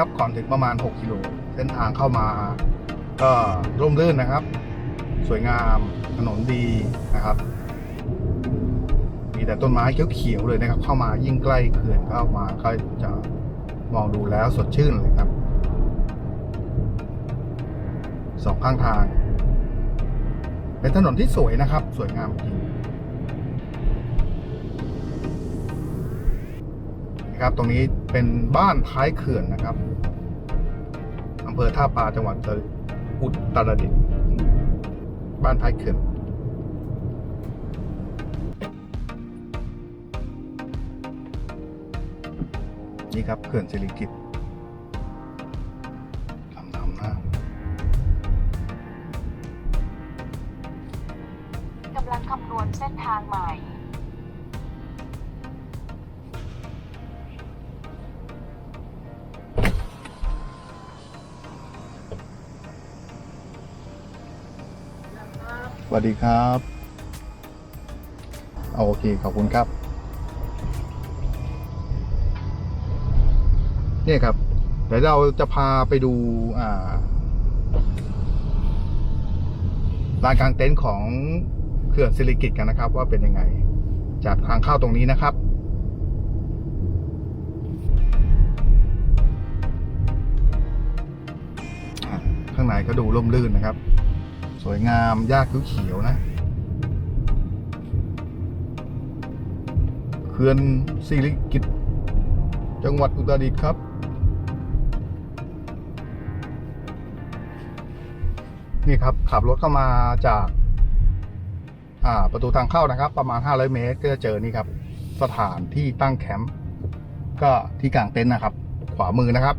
นะครับ ก่อนถึงประมาณ 6กิโลเส้นทางเข้ามา ก็ร่มรื่นนะครับ สวยงามถนนดีนะครับ มีแต่ต้นไม้เขียวๆเลยนะครับ เข้ามายิ่งใกล้เขื่อนเข้ามาก็จะมองดูแล้วสดชื่นเลยครับสองข้างทาง เป็นถนนที่สวยนะครับ สวยงามจริงนะครับ ตรงนี้ เป็นบ้านท้ายเขื่อนนะครับอำเภอท่าปลาจังหวัดอุตรดิตถ์บ้านท้ายเขื่อนนี่ครับเขื่อนสิริกิติ์ วัสดีครับเอาโอเค ขอบคุณครับ นี่ครับ เดี๋ยวเราจะพาไปดูอ่าลานกลางเต็นท์ของเขื่อนสิริกิตกันนะครับ ว่าเป็นยังไง จากทางเข้าตรงนี้นะครับข้างในก็ดูร่มรื่นนะครับ สวยงามหญ้าเขียวๆนะเขื่อนสิริกิตจังหวัดอุตรดิตถ์ครับ นี่ครับ ขับรถเข้ามาจากาประตูทางเข้านะครับ ประมาณ 500 เมตร ก็จะเจอนี่ครับ สถานที่ตั้งแคมป์ก็ที่กลางเต็นท์นะครับ ขวามือนะครับ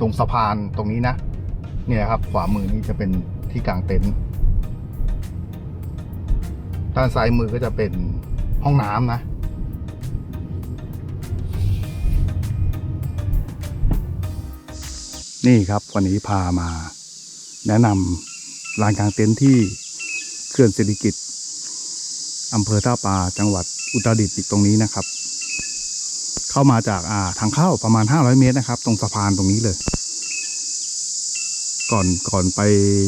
ตรงสะพานตรงนี้นะ เนี่ยครับ ขวามือนี่จะเป็นที่กลางเต็นท์ด้านซ้ายมือก็จะเป็นห้องน้ำนะนี่ครับวันนี้พามา แนะนำลานกลางเต็นท์ที่เขื่อนสิริกิตอำเภอท่าปาจังหวัดอุตรดิตถ์ตรงนี้นะครับ เข้ามาจากาทางเข้าประมาณ 500 เมตรนะครับ ตรงสะพานตรงนี้เลย ก่อนก่อนไป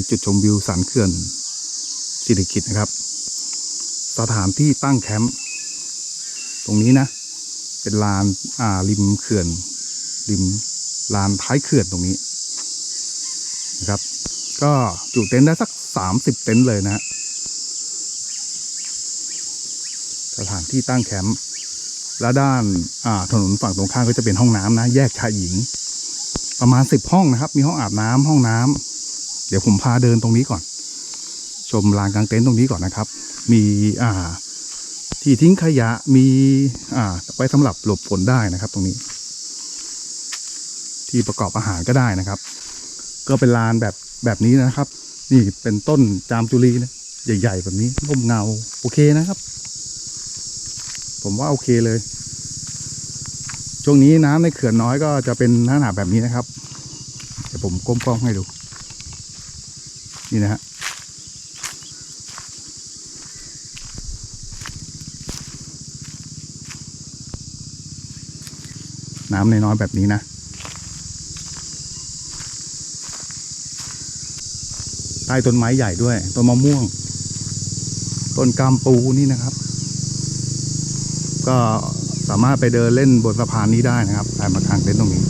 จุดชมวิวสันเขื่อนสิริกิตนะครับ สถานที่ตั้งแคมป์ตรงนี้นะ เป็นลานอ่าริมเขื่อน ริมลานท้ายเขื่อนตรงนี้นะครับ ก็จุเต็นท์ได้สักสามสิบเต็นท์เลยนะฮะสถานที่ตั้งแคมป์และด้านอ่าถนนฝั่งตรงข้ามก็จะเป็นห้องน้ำนะ แยกชายหญิง ประมาณสิบห้องนะครับ มีห้องอาบน้ำห้องน้ำเดี๋ยวผมพาเดินตรงนี้ก่อน ชมลานกลางเต็นท์ตรงนี้ก่อนนะครับ มีอ่า ที่ทิ้งขยะมีอ่า ไว้สำหรับหลบฝนได้นะครับ ตรงนี้ ที่ประกอบอาหารก็ได้นะครับ ก็เป็นลานแบบแบบนี้นะครับ นี่เป็นต้นจามจุลีนะใหญ่ ๆ แบบนี้ร่มเงาโอเคนะครับ ผมว่าโอเคเลย ช่วงนี้น้ำในเขื่อนน้อยก็จะเป็นลักษณะแบบนี้นะครับ เดี๋ยวผมก้มกล้องให้ดู นี่นะฮะน้ำในน้อยแบบนี้นะ ใต้ต้นไม้ใหญ่ด้วย ต้นมะม่วง ต้นกามปูนี่นะครับ ก็ สามารถไปเดินเล่นบนสะพานนี้ได้นะครับแต่มากางเต็นท์ตรงนี้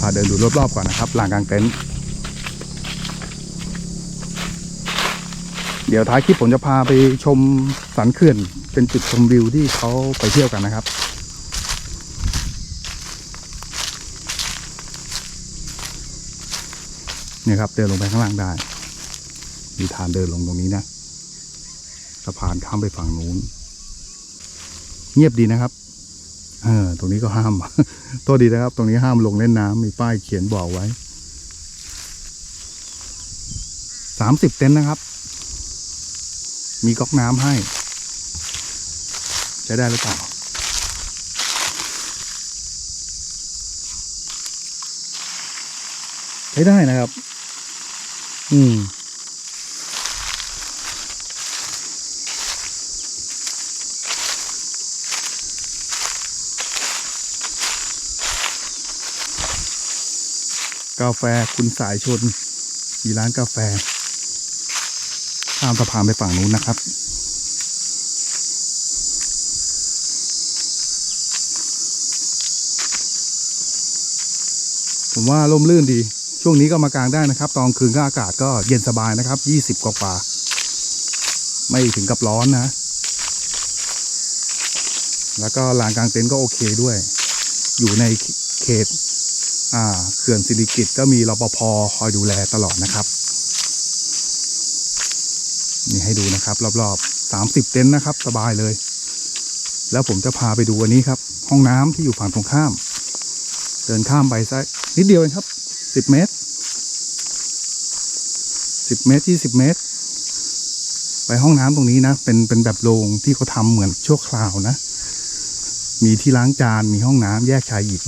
พาเดินดูรอบๆก่อนนะครับลานกลางเต็นท์เดี๋ยวท้ายคลิปผมจะพาไปชมสันเขื่อนเป็นจุดชมวิวที่เขาไปเที่ยวกันนะครับ นี่ยครับ เดินลงไปข้างล่างได้ มีทางเดินลงตรงนี้นะสะพานข้ามไปฝั่งนู้น เงียบดีนะครับเออตรงนี้ก็ห้ามโทษดีนะครับ ตรงนี้ห้ามลงเล่นน้ำมีป้ายเขียนบอกไว้สามสิบเต็นท์นะครับ มีก๊อกน้ำให้ ใช้ได้หรือเปล่าใช้ได้นะครับ อืมกาแฟคุณสายชนมีร้านกาแฟข้ามสะพานไปฝั่งนู้นนะครับ ผมว่าร่มรื่นดี ช่วงนี้ก็มากางได้นะครับ ตอนคืนก็อากาศก็เย็นสบายนะครับยี่สิบกว่า ไม่ถึงกับร้อนนะ แล้วก็ลานกลางเต็นท์ก็โอเคด้วย อยู่ในเขตอ่าเขื่อนสิริกิตก็มีรปภคอยดูแลตลอดนะครับ นี่ให้ดูนะครับ รอบๆสามสิบเต็นท์นะครับ สบายเลย แล้วผมจะพาไปดูอันนี้ครับ ห้องน้ำที่อยู่ฝั่งตรงข้าม เดินข้ามไปสักนิดเดียวเองครับสิบเมตร สิบเมตรยี่สิบเมตร ไปห้องน้ำตรงนี้นะ เป็นเป็นแบบโรงที่เขาทำเหมือนชั่วคราวนะ มีที่ล้างจานมีห้องน้ำแยกชายหญิง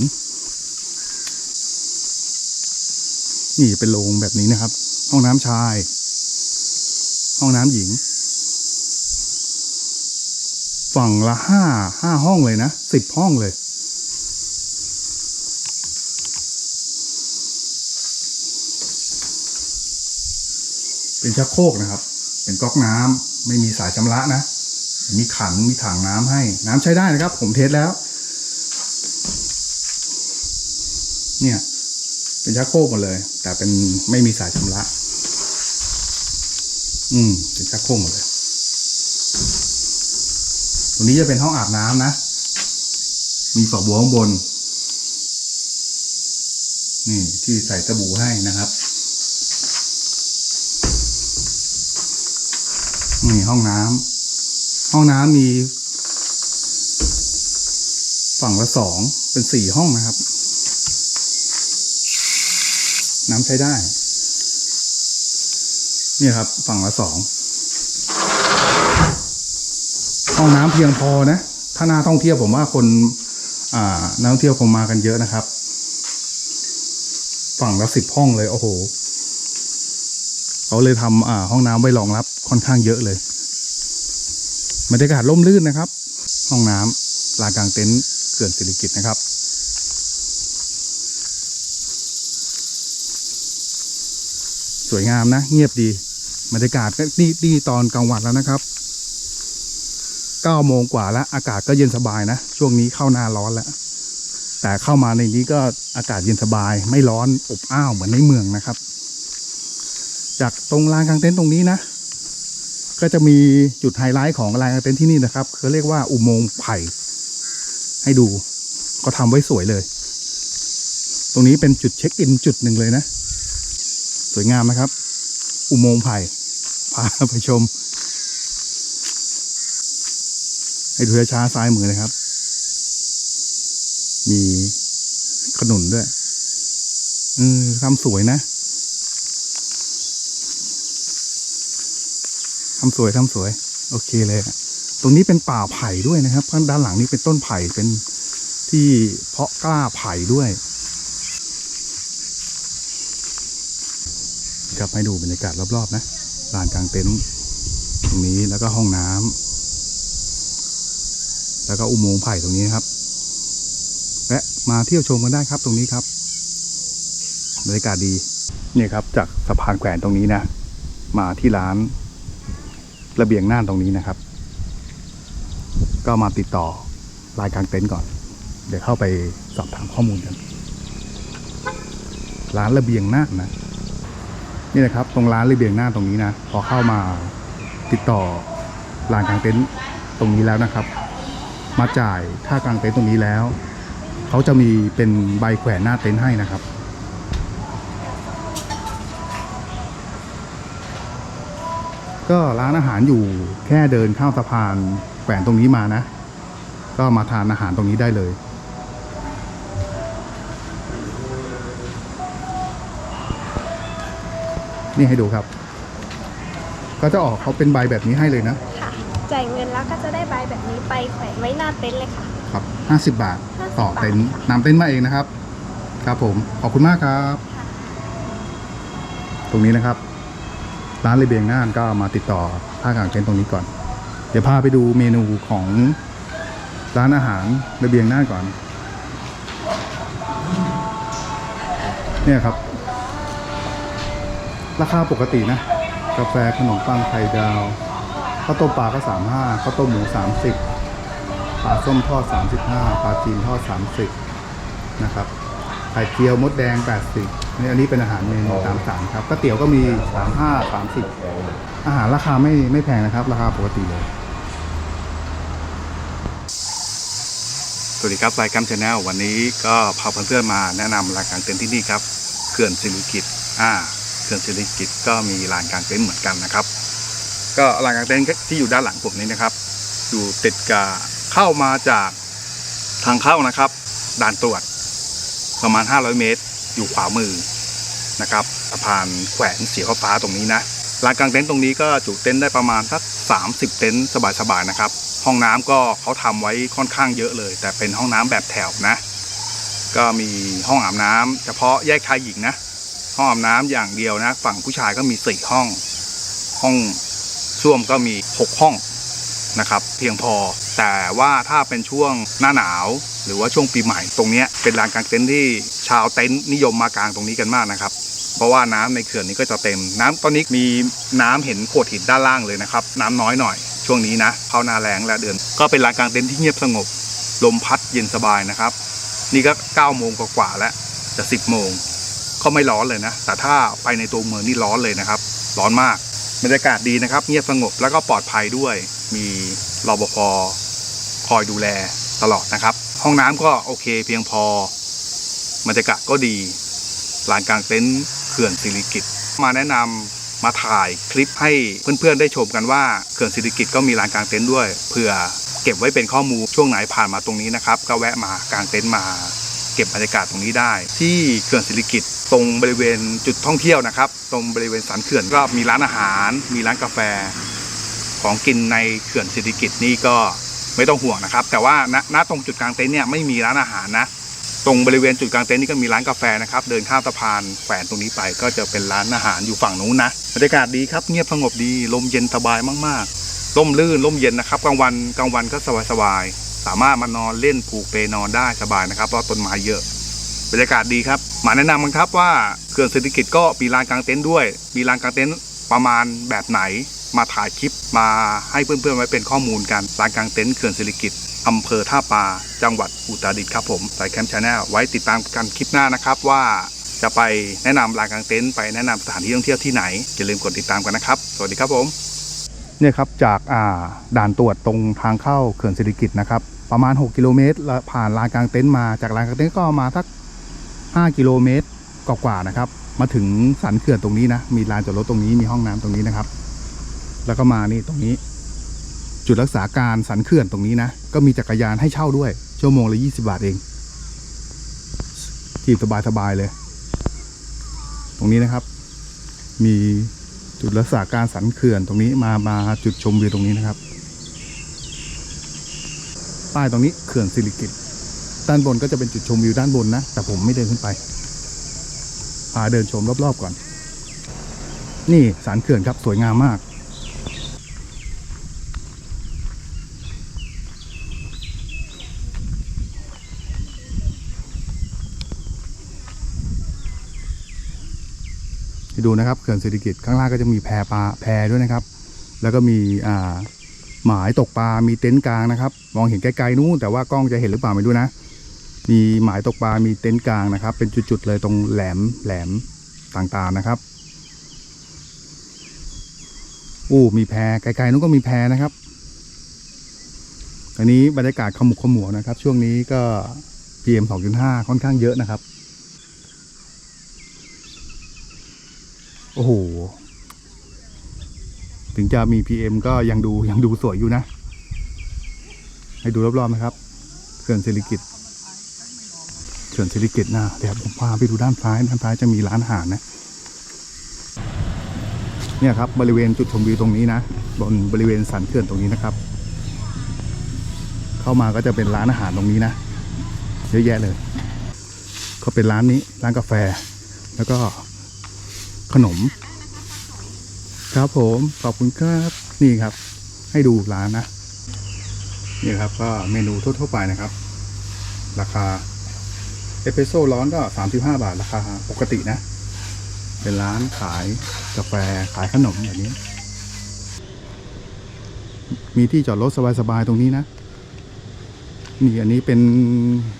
นี่เป็นโรงแบบนี้นะครับ ห้องน้ำชาย ห้องน้ำหญิง ฝั่งละห้าห้าห้องเลยนะสิบห้องเลย เป็นชักโครกนะครับ เป็นก๊อกน้ำไม่มีสายชำระนะ มีขันมีถังน้ำให้ น้ำใช้ได้นะครับ ผมเทสแล้ว เนี่ย เป็นชักโครกหมดเลย แต่เป็นไม่มีสายชำระ อืม เป็นชักโครกหมดเลยตรงนี้จะเป็นห้องอาบน้ำนะ มีฝาบัวข้างบน นี่ที่ใส่สบู่ให้นะครับ นี่ห้องน้ำ ห้องน้ำมีฝั่งละสองเป็นสี่ห้องนะครับ น้ำใช้ได้ เนี่ยครับ ฝั่งละสองห้องน้ำเพียงพอนะ ถ้าน่าท่องเที่ยวผมว่าคน อ่านักท่องเที่ยวคงมากันเยอะนะครับ ฝั่งละสิบห้องเลย โอ้โหเขาเลยทำอ่า ห้องน้ำไว้รองรับค่อนข้างเยอะเลย บรรยากาศร่มรื่นนะครับ ห้องน้ำลานกลางเต็นท์เขื่อนสิริกิตนะครับ สวยงามนะ เงียบดีบรรยากาศก็นี่นี่ตอนกลางวันแล้วนะครับเก้าโมงกว่าแล้ว อากาศก็เย็นสบายนะ ช่วงนี้เข้าหน้าร้อนแล้ว แต่เข้ามาในนี้ก็อากาศเย็นสบาย ไม่ร้อนอบอ้าวเหมือนในเมืองนะครับ จากตรงลานกลางเต็นท์ตรงนี้นะ ก็จะมีจุดไฮไลท์ของลานกางเต็นท์ที่นี่นะครับเขาเรียกว่าอุโมงค์ไผ่ ให้ดู ก็ทำไว้สวยเลย ตรงนี้เป็นจุดเช็คอินจุดหนึ่งเลยนะ สวยงามนะครับ อุโมงค์ไผ่พาไปชม ให้ดูช้าๆซ้ายมือนะครับ มีขนุนด้วยเออทำสวยนะ ทำสวยทำสวย โอเคเลย ตรงนี้เป็นป่าไผ่ด้วยนะครับข้างด้านหลังนี้เป็นต้นไผ่เป็นที่เพาะกล้าไผ่ด้วยครับให้ดูบรรยากาศรอบๆนะลานกลางเต็นท์ตรงนี้แล้วก็ห้องน้ำแล้วก็อุโมงค์ไผ่ตรงนี้นครับและมาเที่ยวชมกันได้ครับตรงนี้ครับบรรยากาศดีเนี่ยครับจากสะพานแขวนตรงนี้นะ มาที่ร้าน ระเบียงน่านตรงนี้นะครับ ก็มาติดต่อรายกลางเต็นท์ก่อน เดี๋ยวเข้าไปสอบถามข้อมูลกัน ร้านระเบียงน่านนะ นี่นะครับ ตรงร้านระเบียงหน้าตรงนี้นะ พอเข้ามาติดต่อลานกลางเต็นท์ตรงนี้แล้วนะครับ มาจ่ายค่ากลางเต็นท์ตรงนี้แล้ว เขาจะมีเป็นใบแขวนหน้าเต็นท์ให้นะครับ ก็ร้านอาหารอยู่แค่เดินข้ามสะพานแขวนตรงนี้มานะ ก็มาทานอาหารตรงนี้ได้เลย นี่ให้ดูครับ ก็จะออกเขาเป็นใบแบบนี้ให้เลยนะ ค่ะ จ่ายเงินแล้วก็จะได้ใบแบบนี้ไปแขวนไว้หน้าเต็นท์เลยค่ะ ครับห้าสิบบาท50ต่อเต็นท์บาทค่ะนำเต็นท์มาเองนะครับ ครับผม ขอบคุณมากครับค่ะตรงนี้นะครับ ร้านรเบียงน่านก็มาติดต่อท่ากลางเต็นท์ตรงนี้ก่อน เดี๋ยวพาไปดูเมนูของร้านอาหารระเบียงหน่าก่อน เนี่ยครับ ราคาปกตินะ กาแฟขนมปังไข่ดาวข้าวต้มปลาก็สามห้าข้าวต้มหมูสามสิบปลาส้มทอดสามสิบห้าปลาจีนทอดสามสิบนะครับไข่เจียวมดแดงแปดสิบ นี่อันนี้เป็นอาหารเมนูตามสั่งครับก๋วยเตี๋ยวก็มีสามห้าสามสิบอาหารราคาไม่ไม่แพงนะครับ ราคาปกติเลย สวัสดีครับรายการชาแนลวันนี้ก็พาเพื่อนๆมาแนะนำรายการเต็นท์ที่นี่ครับเขื่อนสิริกิตอ่าเขื่อนสิริกิตก็มีลานกลางเต็นท์เหมือนกันนะครับ ก็ลานกลางเต็นท์ที่อยู่ด้านหลังผมนี้นะครับ อยู่ติดกับเข้ามาจากทางเข้านะครับ ด่านตรวจประมาณ 500 เมตร อยู่ขวามือ นะครับสะพานแขวนสีฟ้าตรงนี้นะลานกลางเต็นท์ตรงนี้ก็จุเต็นท์ได้ประมาณสัก30 เต็นท์สบายๆนะครับ ห้องน้ำก็เขาทำไว้ค่อนข้างเยอะเลย แต่เป็นห้องน้ำแบบแถวนะ ก็มีห้องอาบน้ำเฉพาะแยกชายหญิงนะ ห้องอาบน้ำอย่างเดียวนะ ฝั่งผู้ชายก็มีสี่ห้อง ห้องส้วมก็มีหกห้อง นะครับเพียงพอ แต่ว่าถ้าเป็นช่วงหน้าหนาว หรือว่าช่วงปีใหม่ตรงนี้เป็นลานกลางเต็นท์ที่ชาวเต็นท์นิยมมากางตรงนี้กันมากนะครับเพราะว่าน้ำในเขื่อนนี้ก็จะเต็ม น้ำตอนนี้มีน้ำเห็นโขดหินด้านล่างเลยนะครับ น้ำน้อยหน่อย ช่วงนี้นะเข้าหน้าแรงและเดือน ก็เป็นลานกลางเต็นท์ที่เงียบสงบ ลมพัดเย็นสบายนะครับ นี่ก็9โมงกว่าๆแล้วจะ10โมงก็ไม่ร้อนเลยนะ แต่ถ้าไปในตัวเมืองนี่ร้อนเลยนะครับ ร้อนมากบรรยากาศดีนะครับ เงียบสงบแล้วก็ปลอดภัยด้วย มีรปภคอยดูแลตลอดนะครับ ห้องน้ำก็โอเคเพียงพอบรรยากาศก็ดีลานกลางเต็นท์เขื่อนสิริกิตมาแนะนำมาถ่ายคลิปให้เพื่อนๆได้ชมกันว่าเขื่อนสิริกิตก็มีลานกลางเต็นท์ด้วยเผื่อเก็บไว้เป็นข้อมูลช่วงไหนผ่านมาตรงนี้นะครับ ก็แวะมากลางเต็นท์มาเก็บบรรยากาศตรงนี้ได้ ที่เขื่อนสิริกิตตรงบริเวณจุดท่องเที่ยวนะครับ ตรงบริเวณสันเขื่อนก็มีร้านอาหาร มีร้านกาแฟ ของกินในเขื่อนสิริกิตนี่ก็ไม่ต้องห่วงนะครับ แต่ว่าณณตรงจุดกลางเต็นท์เนี่ยไม่มีร้านอาหารนะ ตรงบริเวณจุดกลางเต็นท์นี่ก็มีร้านกาแฟนะครับ เดินข้ามสะพานแขวนตรงนี้ไปก็จะเป็นร้านอาหารอยู่ฝั่งนู้นนะบรรยากาศดีครับเงียบสงบดีลมเย็นสบายมากๆร่มลื่นร่มเย็นนะครับกลางวันกลางวันก็สบายๆสามารถมานอนเล่นผูกเปนอนได้สบายนะครับเพราะต้นไม้เยอะบรรยากาศดีครับมาแนะนำกันครับว่าเขื่อนเศรษฐกิจก็มีลานกลางเต็นท์ด้วย มีลานกลางเต็นท์ประมาณแบบไหน มาถ่ายคลิปมาให้เพื่อนๆไว้เป็นข้อมูลกันลานกลางเต็นท์เขื่อนเศรษฐกิจอำเภอท่าปาจังหวัดอุตรดิตถ์ครับผมสายแคมป์ชาแนลไว้ติดตามกันคลิปหน้านะครับว่าจะไปแนะนำลานกลางเต็นท์ไปแนะนำสถานที่ท่องเที่ยวที่ไหนอย่าลืมกดติดตามกันนะครับ สวัสดีครับผมเนี่ยครับจากาด่านตรวจตรงทางเข้าเขื่อนเศรษฐกิจนะครับประมาณ 6 กิโลเมตรแล้วผ่านลานกลางเต็นท์มาจากลานกลางเต็นท์ก็มาสัก 5 กิโลเมตรกว่าๆนะครับ มาถึงสันเขื่อนตรงนี้นะ มีลานจอดรถตรงนี้มีห้องน้ำตรงนี้นะครับ แล้วก็มานี่ตรงนี้ จุดรักษาการสันเขื่อนตรงนี้นะ ก็มีจักรยานให้เช่าด้วย ชั่วโมงละ20บาทเองขี่สบายๆเลย ตรงนี้นะครับ มีจุดรักษาการสันเขื่อนตรงนี้มามาจุดชมวิวตรงนี้นะครับ ป้ายตรงนี้เขื่อนสิริกิตด้านบนก็จะเป็นจุดชมวิวด้านบนนะ แต่ผมไม่เดินขึ้นไป พาเดินชมรอบๆก่อน นี่สันเขื่อนครับสวยงามมาก ดูนะครับเขื่อนเศรษฐกิจข้างล่างก็จะมีแพปลาแพด้วยนะครับ แล้วก็มีอ่าหมายตกปลา มีเต็นท์กลางนะครับ มองเห็นไกลๆนู้นแต่ว่ากล้องจะเห็นหรือเปล่าไม่รู้นะ มีหมายตกปลา มีเต็นท์กลางนะครับ เป็นจุดๆเลยตรงแหลมแหลมต่างๆนะครับอู้มีแพไกลๆนู้นก็มีแพนะครับอันนี้บรรยากาศขมุกขมัวนะครับ ช่วงนี้ก็ PM 2.5 ค่อนข้างเยอะนะครับ โอ้โห ถึงจะมี PM ก็ยังดูยังดูสวยอยู่นะ ให้ดูรอบๆนะครับเขื่อนสิริกิตเขื่อนสิริกิตนะเดี๋ยวผมพาไปดูด้านซ้าย ด้านซ้ายจะมีร้านอาหารนะ เนี่ยครับบริเวณจุดชมวิวตรงนี้นะ บนบริเวณสันเขื่อนตรงนี้นะครับ เข้ามาก็จะเป็นร้านอาหารตรงนี้นะ เยอะแยะเลย ก็เป็นร้านนี้ ร้านกาแฟ แล้วก็ ขนม ครับผมขอบคุณครับนี่ครับ ให้ดูร้านนะนี่ครับก็เมนูทั่วๆไปนะครับ ราคาเอสเปรสโซ่ร้อนก็ 35 บาท ราคาปกตินะ เป็นร้านขายกาแฟขายขนมแบบนี้ มีที่จอดรถสบาย ๆ ตรงนี้นะ นี่อันนี้เป็น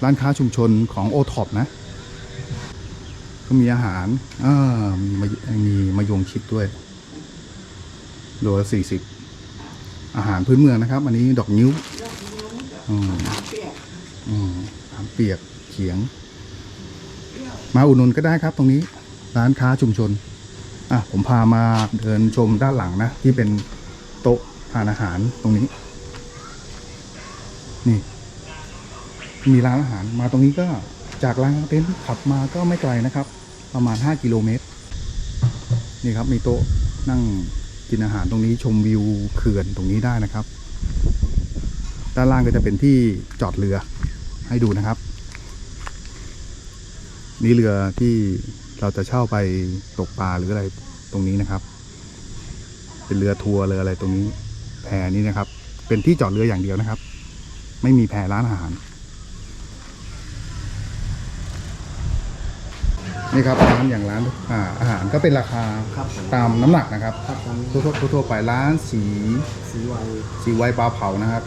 ร้านค้าชุมชนของโอท็อปนะ ก็มีอาหารอ่ามีมีมะยงชิดด้วยโลละสี่สิบ อาหารพื้นเมืองนะครับ อันนี้ดอกนิ้วอืมอืมอาเปียกเขียง มาอุดหนุนก็ได้ครับ ตรงนี้ ร้านค้าชุมชน อะ ผมพามาเดินชมด้านหลังนะ ที่เป็นโต๊ะทานอาหารตรงนี้ นี่ มีร้านอาหารมาตรงนี้ก็จากร้านเต็นท์ขับมาก็ไม่ไกลนะครับ ประมาณ 5 กิโลเมตร นี่ครับมีโต๊ะนั่งกินอาหารตรงนี้ชมวิวเขื่อนตรงนี้ได้นะครับ ด้านล่างก็จะเป็นที่จอดเรือให้ดูนะครับ นี่เรือที่เราจะเช่าไปตกปลาหรืออะไรตรงนี้นะครับ เป็นเรือทัวร์เรืออะไรตรงนี้ แพนี้นะครับ เป็นที่จอดเรืออย่างเดียวนะครับ ไม่มีแพร้านอาหาร นี่ครับร้านอย่างร้านอ่าอาหารก็เป็นราคาครับผมตามน้ำหนักนะครับครับผมทั่วๆทั่วๆไปร้านสีสีไวสีไวปลาเผานะครับ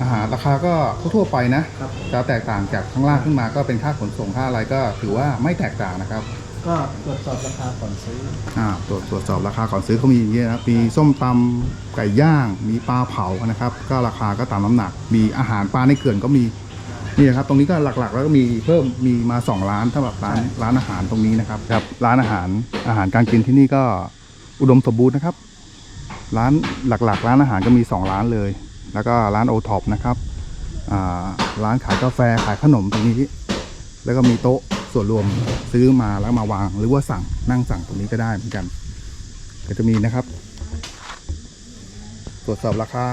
อาหารราคาก็ทั่วๆไปนะ ครับผมจะแตกต่างจากข้างล่างขึ้นมาก็เป็นค่าขนส่งค่าอะไรก็ถือว่าไม่แตกต่างนะครับก็ตรวจสอบราคาก่อนซื้ออ่าตรวจตรวจสอบราคาก่อนซื้อเขามีอย่างเงี้ยนะครับมีส้มตำไก่ย่าง มีปลาเผานะครับ ก็ราคาก็ตามน้ำหนัก มีอาหารปลาในเขื่อนก็มี นี่นะครับ ตรงนี้ก็หลักๆ แล้วก็มีเพิ่มมีมาสองร้านสำหรับร้านร้านอาหารตรงนี้นะครับครับ ร้านอาหารอาหารการกินที่นี่ก็อุดมสมบูรณ์นะครับ ร้านหลักๆ ร้านอาหารก็มีสองร้านเลย แล้วก็ร้านโอท็อปนะครับอ่าร้านขายกาแฟขายขนมตรงนี้ แล้วก็มีโต๊ะส่วนรวมซื้อมาแล้วมาวาง หรือว่าสั่งนั่งสั่งตรงนี้ก็ได้เหมือนกัน ก็จะมีนะครับ ตรวจสอบราคา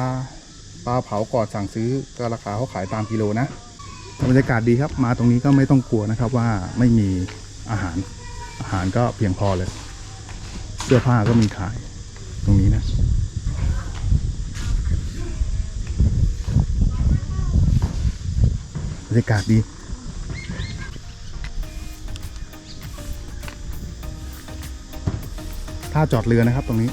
ปลาเผาก่อนสั่งซื้อก็ราคาเขาขายตามกิโลนะ บรรยากาศดีครับ มาตรงนี้ก็ไม่ต้องกลัวนะครับว่าไม่มีอาหารอาหารก็เพียงพอเลย เสื้อผ้าก็มีขายตรงนี้นะบรรยากาศดี ท่าจอดเรือนะครับตรงนี้